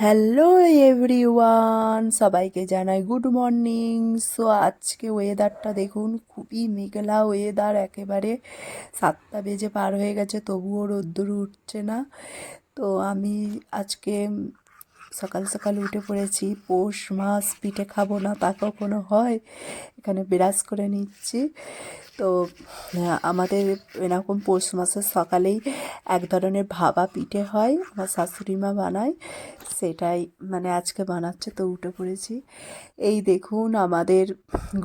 Hello everyone, সবাইকে জানাই good morning. So আজকে ওয়েদারটা দেখুন, খুবই মেঘলা ওয়েদার একেবারে সাতটা বেজে পার হয়ে গেছে, তবুও রোদ্দুর উঠছে না। তো আমি আজকে সকাল সকাল উঠে পড়েছি, পৌষ, মাস, পিঠে খাব না তা কখনো হয়? এখানে বিরাজ করে নিচ্ছি। তো আমাদের এরকম পৌষ মাসের সকালেই এক ধরনের ভাবা পিঠে হয়, আমার শাশুড়ি মা বানায়, সেটাই মানে আজকে বানাচ্ছে তো উঠে পড়েছি। এই দেখুন আমাদের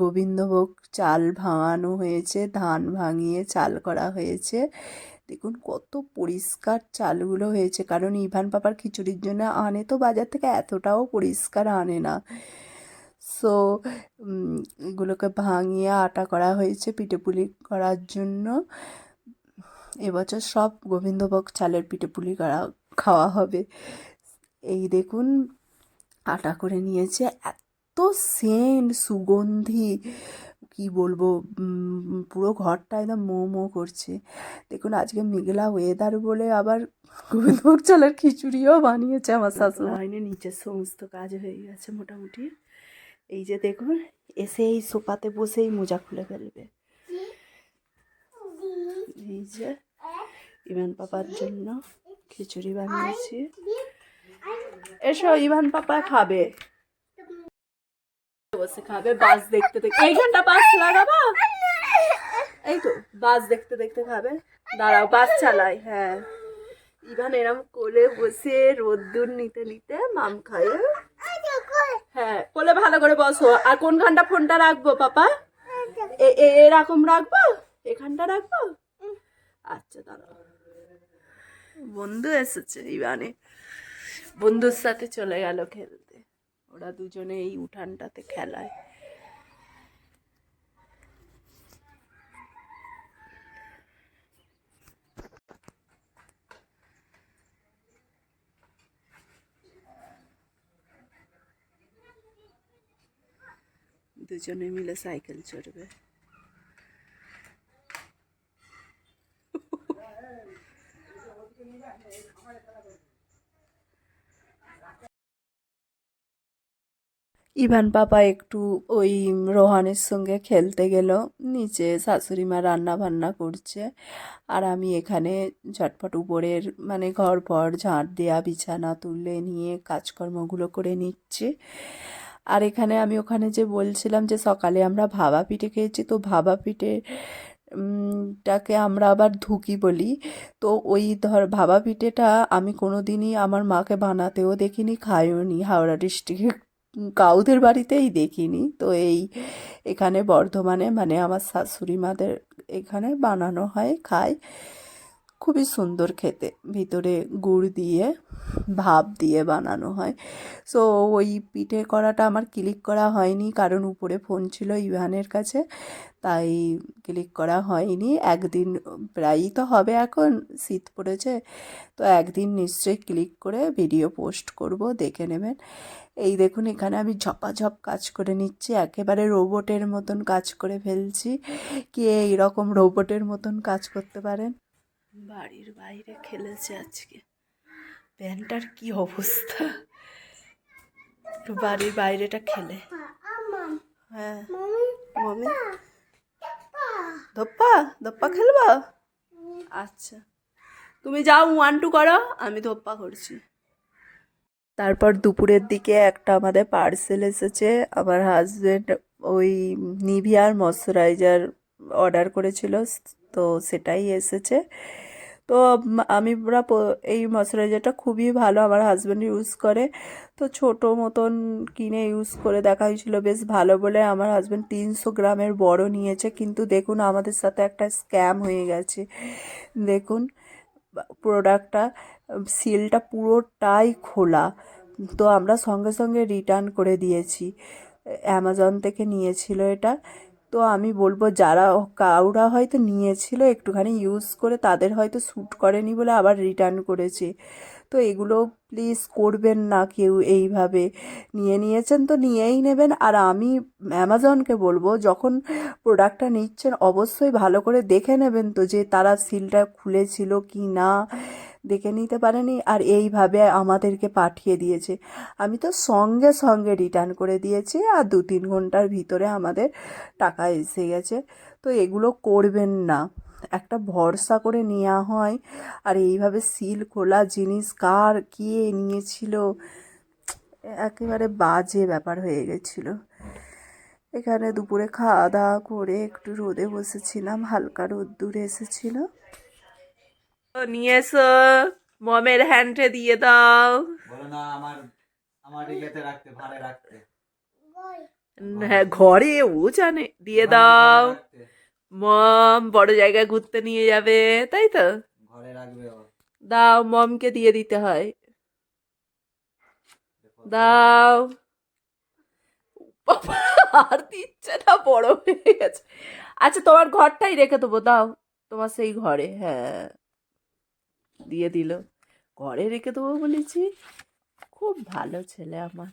গোবিন্দভোগ চাল ভাঙানো হয়েছে, ধান ভাঙিয়ে চাল করা হয়েছে। দেখুন, কত পরিষ্কার চালগুলো হয়েছে। কারণ ইভান পাপার খিচুড়ির জন্য আনে তো বাজার থেকে এতটাও পরিষ্কার আনে না। সো এগুলোকে ভাঙিয়ে আটা করা হয়েছে পিঠেপুলি করার জন্য। এবছর সব গোবিন্দভোগ চালের পিঠেপুলি করা, খাওয়া হবে। এই দেখুন, আটা করে নিয়েছে। এত সেন্ট, সুগন্ধি। কি বলব পুরো ঘরটা একদম মো মো করছে। দেখুন আজকে মেঘলা ওয়েদার বলে আবার গোবিন্দভোগ চালের খিচুড়িও বানিয়েছে আমার শাশুড়ি। হয়নি নিচের সমস্ত কাজ হয়ে গেছে মোটামুটি। এই যে দেখুন এসে এই সোফাতে বসেই মোজা খুলে ফেলবে। এই যে ইমান পাপার জন্য খিচুড়ি বানিয়েছি। এসো ইভান পাপা খাবে। বসে খাবে, বাস দেখতে দেখতে। এইখানটা বাস লাগাবো? এই তো, বাস দেখতে দেখতে খাবে। দাঁড়াও, বাস চালাই হ্যাঁ। ইভান এরম কোলে বসে রোদ্দুর নিতে নিতে মাম খায়। হ্যাঁ কোলে ভালো করে বসো। আর কোনখানটা ফোনটা রাখব পাপা? এরকম রাখব? এখানটা রাখব? আচ্ছা দাঁড়াও। বন্ধু এসেছে ইভানে। বন্ধুর সাথে চলে গেল খেলতে। ওরা দুজনে এই উঠানটাতে খেলায়। দুজনে মিলে সাইকেল চড়বে। ইভান পাপা একটু ওই রোহানের সঙ্গে খেলতে গেল। নিচে শাশুড়ি মা রান্না বান্না করছে। আর আমি এখানে ঝটপট উপরের মানে ঘর ফর ঝাঁট দেয়া, বিছানা তুলে নিয়ে কাজকর্মগুলো করে নিচ্ছি। আর এখানে আমি ওখানে যে বলছিলাম যে সকালে আমরা ভাবা পিঠে খেয়েছি, তো ভাবা পিঠে টাকে আমরা আবার ধুকি বলি। তো ওই ধর ভাবা পিঠেটা আমি কোনো দিনই আমার মাকে বানাতেও দেখিনি খাইও নি হাওড়া ডিস্ট্রিক্টে কাউদের বাড়িতেই দেখিনি। তো এই এখানে বর্ধমানে মানে আমার শাশুড়ি মাদের এখানে বানানো হয়, খায়। খুবই সুন্দর খেতে। ভিতরে গুড় দিয়ে ভাপ দিয়ে বানানো হয়। সো ওই পিঠে করাটা আমার ক্লিক করা হয়নি, কারণ উপরে ফোন ছিল ইভানের কাছে, তাই ক্লিক করা হয়নি। একদিন, প্রায়ই তো হবে এখন, শীত পড়েছে, তো একদিন নিশ্চয়ই ক্লিক করে ভিডিও পোস্ট করব, দেখে নেবেন। এই দেখুন, এখানে আমি ঝপাঝপ কাজ করে নিচ্ছি, একেবারে রোবটের মতন কাজ করে ফেলছি। কে এইরকম রোবটের মতন কাজ করতে পারেন? বাড়ির বাইরে খেলেছে আজকে। প্যান্টার কি অবস্থা? বাড়ির বাইরেটা খেলে। হ্যাঁ। মমি? ধপ্পা? ধপ্পা খেলবা? আচ্ছা। তুমি যাও ওয়ান টু করো, আমি ধপ্পা করছি। তারপর দুপুরের দিকে একটা আমাদের পার্সেল এসেছে। আমার হাজবেন্ড ওই নিভিয়ার ময়শ্চারাইজার অর্ডার করেছিল, তো সেটাই এসেছে। তো উম, আমি পুরা এই ময়শ্চারাইজারটা খুবই ভালো আমার হাজব্যান্ড ইউজ করে। তো ছোট মতন কিনে ইউজ করে দেখা হয়েছিল বেশ ভালো বলে আমার হাজব্যান্ড তিনশো গ্রামের বড় নিয়েছে। কিন্তু দেখুন আমাদের সাথে একটা স্ক্যাম হয়ে গেছে। দেখুন প্রোডাক্টটা সিলটা পুরোটাই খোলা। তো আমরা সঙ্গে সঙ্গে রিটার্ন করে দিয়েছি। অ্যামাজন থেকে নিয়েছিল এটা। তো আমি বলব যারা কাউরা হয়তো নিয়েছিল, একটুখানি ইউজ করে তাদের হয়তো শ্যুট করেনি বলে আবার রিটার্ন করেছে। তো এগুলো প্লিজ করবেন না কেউ এইভাবে। নিয়ে নিয়েছেন তো নিয়েই নেবেন। আর আমি অ্যামাজনকে বলব, যখন প্রোডাক্টটা নিচ্ছেন, অবশ্যই ভালো করে দেখে নেবেন তো যে তারা সিলটা খুলেছিল কি না দেখে নিতে পারেনি আর এইভাবে আমাদেরকে পাঠিয়ে দিয়েছে। আমি তো সঙ্গে সঙ্গে রিটার্ন করে দিয়েছি আর দু তিন ঘণ্টার ভিতরে আমাদের টাকা এসে গেছে। তো এগুলো করবেন না। একটা ভরসা করে নেওয়া হয়। আর এইভাবে সিল খোলা জিনিস কার কে নিয়েছিল? একেবারে বাজে ব্যাপার হয়ে গেছিল। এখানে দুপুরে খাওয়া দাওয়া করে একটু রোদে বসেছিলাম, হালকা রোদ্দুর এসেছিল। নিয়ে এসো মমের হ্যান্ডে দিয়ে দাও। বলো না আমার আমার ইয়েতে রাখতে ভাড়ে রাখতে। হ্যাঁ ঘরে ও জানে দিয়ে দাও। মম বড় জায়গায় ঘুরতে নিয়ে যাবে তাই তো? ঘরে রাখবে দাও মমকে দিয়ে দিতে হয়। দাও। বাবা, আর দিচ্ছে না বড় হয়ে গেছে। আচ্ছা তোমার ঘরটাই রেখে দেবো দাও। তোমার সেই ঘরে হ্যাঁ। দিয়ে দিল। ঘরে রেখে দেবো বলেছি। খুব ভালো ছেলে আমার।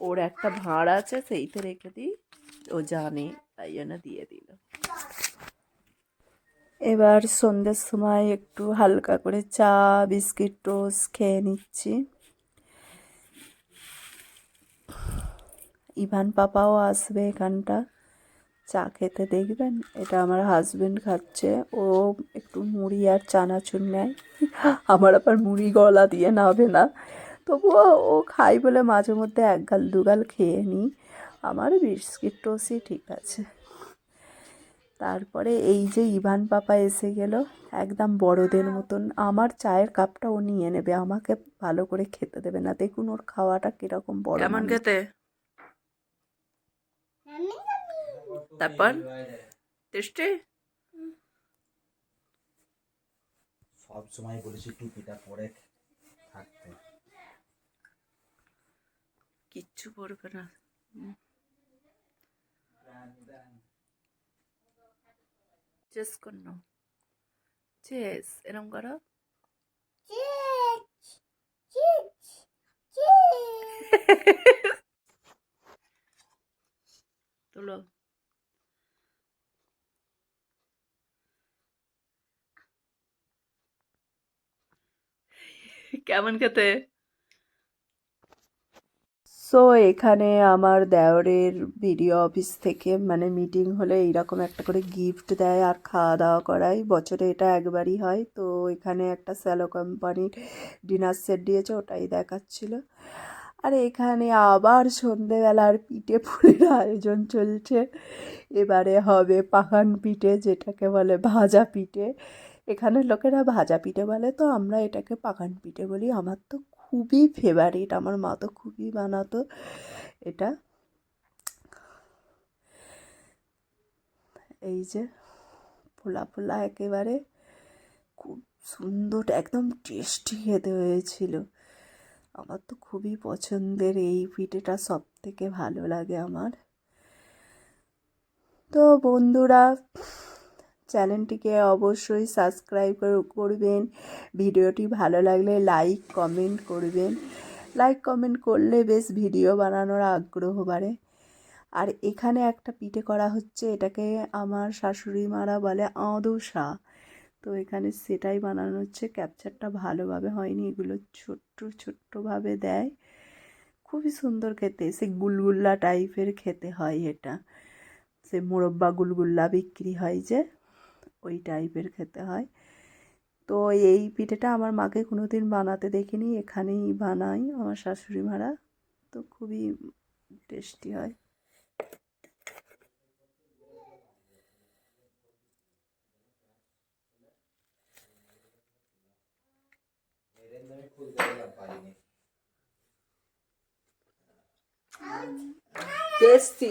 ওর একটা ভাঁড় আছে, সেইতে রেখে দিই। ও জানে, তাই জন্য দিয়ে দিল। এবার সন্ধ্যের সময় একটু হালকা করে চা, বিস্কিট টোস্ট খেয়ে নিচ্ছি। ইভান পাপাও আসবে এখানটা। চা খেতে দেখবেন এটা আমার হাজবেন্ড খাচ্ছে। ও একটু মুড়ি আর চানাচুর নেয়। আমার আবার মুড়ি গলা দিয়ে নাবে না। তবুও ও খাই বলে মাঝে মধ্যে এক গাল দু গাল খেয়ে নিই। আমার বিস্কিট টোস্টই ঠিক আছে। তারপরে এই যে ইভান পাপা এসে গেল একদম বড়দের মতন। আমার চায়ের কাপটা ও নিয়ে নেবে আমাকে ভালো করে খেতে দেবে না। দেখুন ওর খাওয়াটা কীরকম বড় কেমন খেতে? তারপর? টেস্টে? সব সময় বলেছি টুপিটা পরে থাকতে। কিচ্ছু পড়বে না। চেস কর নাও চেস এরম করো। তোলো। কেমন খেতে? সো এখানে আমার দেওরের ভিডিও অফিস থেকে মানে মিটিং হলে এইরকম একটা করে গিফট দেয় আর খাওয়া দাওয়া করায়। বছরে এটা একবারই হয়। তো এখানে একটা স্যালো কোম্পানির ডিনার সেট দিয়েছে, ওটাই দেখাচ্ছিল। আর এখানে আবার সন্ধেবেলার পিঠে পুলির আয়োজন চলছে। এবারে হবে পাখান পিঠে, যেটাকে বলে ভাজা পিঠে। এখানের লোকেরা ভাজা পিঠে বলে, তো আমরা এটাকে পাকান পিঠে বলি। আমার তো খুবই ফেভারিট আমার মা তো খুবই বানাতো এটা। এই যে ফোলা ফোলা একেবারে খুব সুন্দর, একদম টেস্টি খেতে হয়েছিল। আমার তো খুবই পছন্দের এই পিঠেটা সব থেকে ভালো লাগে আমার। তো বন্ধুরা চ্যানেলটিকে অবশ্যই সাবস্ক্রাইব করবেন। ভিডিওটি ভালো লাগলে লাইক, কমেন্ট করবেন। লাইক, কমেন্ট করলে বেশ ভিডিও বানানোর আগ্রহ বাড়ে। আর এখানে একটা পিঠে করা হচ্ছে, এটাকে আমার শাশুড়ি মারা বলে আদোসা তো এখানে সেটাই বানানো হচ্ছে। ক্যাপচারটা ভালোভাবে হয়নি, এগুলো ছোট্ট, ছোট্টভাবে দেয়। খুবই সুন্দর খেতে, সে গুলগুল্লা টাইপের খেতে হয় এটা। সে মোরব্বা গুলগুল্লা বিক্রি হয় যে। ওই টাইপের খেতে হয়। তো এই পিঠেটা আমার মাকে কোনো দিন বানাতে দেখিনি, এখানেই বানাই আমার শাশুড়ি মারা। তো খুবই টেস্টি হয়। টেস্টি